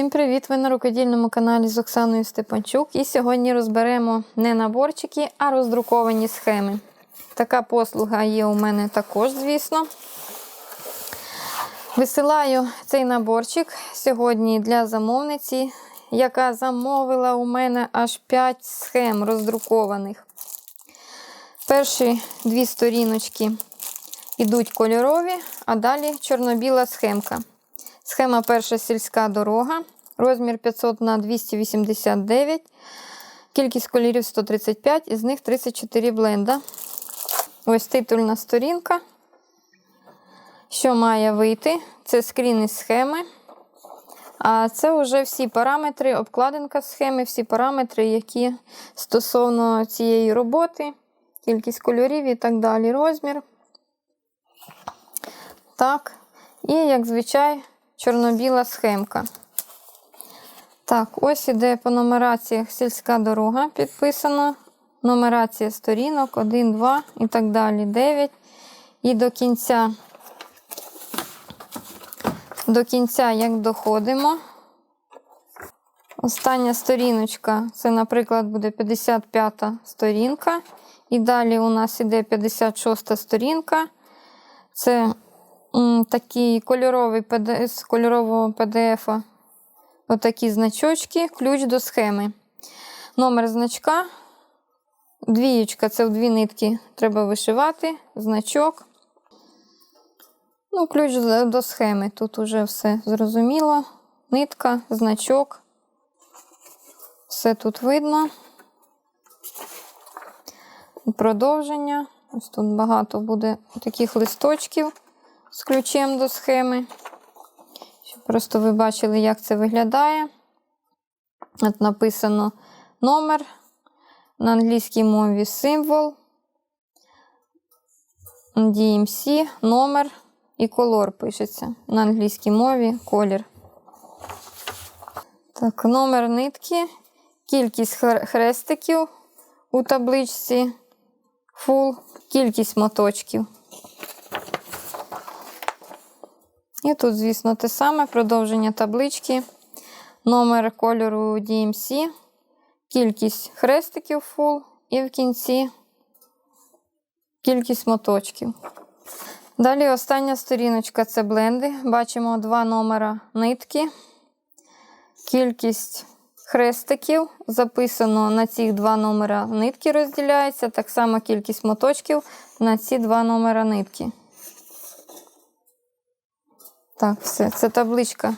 Всім привіт! Ви на рукодільному каналі з Оксаною Степанчук. І сьогодні розберемо не наборчики, а роздруковані схеми. Така послуга є у мене також, звісно. Висилаю цей наборчик сьогодні для замовниці, яка замовила у мене аж 5 схем роздрукованих. Перші дві сторіночки йдуть кольорові, а далі чорно-біла схемка. Схема перша сільська дорога, розмір 500 на 289, кількість кольорів 135, із них 34 бленда. Ось титульна сторінка. Що має вийти? Це скрін схеми. А це вже всі параметри, обкладинка схеми, всі параметри, які стосовно цієї роботи, кількість кольорів і так далі, розмір. Так. І, як звичай, чорно-біла схемка. Так, ось іде по нумераціях сільська дорога підписано. Нумерація сторінок 1, 2 і так далі. 9. І до кінця, до кінця, як доходимо. Остання сторіночка, це, наприклад, буде 55 сторінка. І далі у нас іде 56 сторінка. Це такий кольоровий з кольорового PDF. Отакі значочки, ключ до схеми. Номер значка. Двієчка це в дві нитки треба вишивати, значок. Ну, ключ до схеми. Тут уже все зрозуміло. Нитка, значок. Все тут видно. Продовження. Ось тут багато буде таких листочків з ключем до схеми. Щоб просто ви бачили, як це виглядає. От написано номер. На англійській мові символ, DMC, номер і колор пишеться. На англійській мові колір. Так, номер нитки, кількість хрестиків у табличці full, кількість моточків. І тут, звісно, те саме продовження таблички, номер кольору DMC, кількість хрестиків full і в кінці кількість моточків. Далі остання сторіночка це бленди. Бачимо два номера нитки, кількість хрестиків. Записано на ці два номера нитки розділяється. Так само кількість моточків на ці два номера нитки. Так, все, це табличка.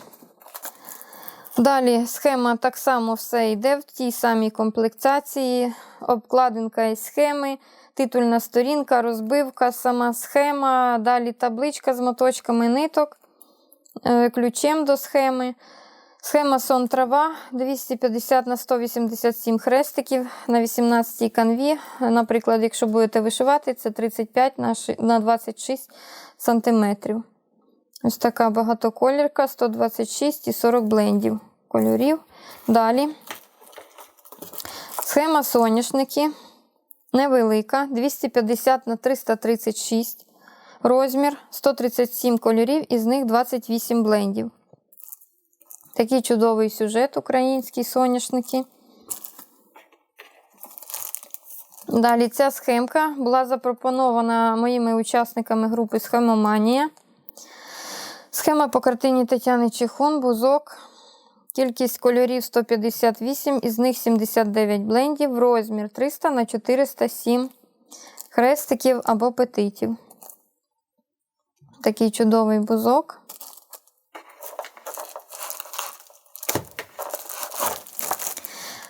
Далі схема так само все йде в тій самій комплектації, обкладинка із схеми, титульна сторінка, розбивка, сама схема, далі табличка з моточками ниток, е, ключем до схеми. Схема сон трава 250 на 187 хрестиків на 18 канві. Наприклад, якщо будете вишивати, це 35 на 26 сантиметрів. Ось така багатоколірка, 126 і 40 блендів кольорів. Далі схема соняшники. Невелика, 250 на 336 розмір, 137 кольорів, із них 28 блендів. Такий чудовий сюжет український соняшники. Далі ця схемка була запропонована моїми учасниками групи Схемоманія. Схема по картині Тетяни Чихун, бузок. Кількість кольорів 158, із них 79 блендів, розмір 300 на 407 хрестиків або петитів. Такий чудовий бузок.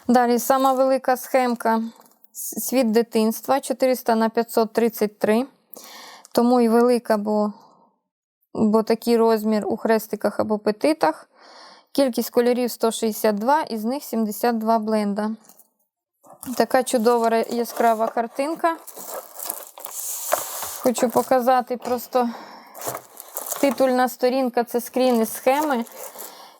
Далі сама велика схемка світ дитинства 400 на 533. Тому і велика, бо бо такий розмір у хрестиках або петитах. Кількість кольорів 162, із них 72 бленда. Така чудова яскрава картинка. Хочу показати просто титульна сторінка це скрін із схеми.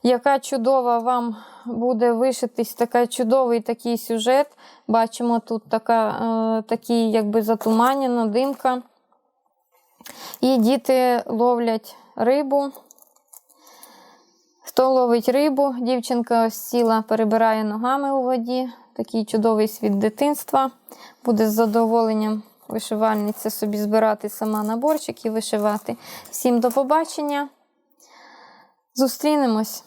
Яка чудова вам буде вишитись така чудовий такий сюжет. Бачимо, тут така, е, такий, якби затуманена димка. І діти ловлять рибу. Хто ловить рибу, дівчинка сіла, перебирає ногами у воді. Такий чудовий світ дитинства. Буде з задоволенням вишивальниця собі збирати сама наборчик і вишивати. Всім до побачення. Зустрінемось!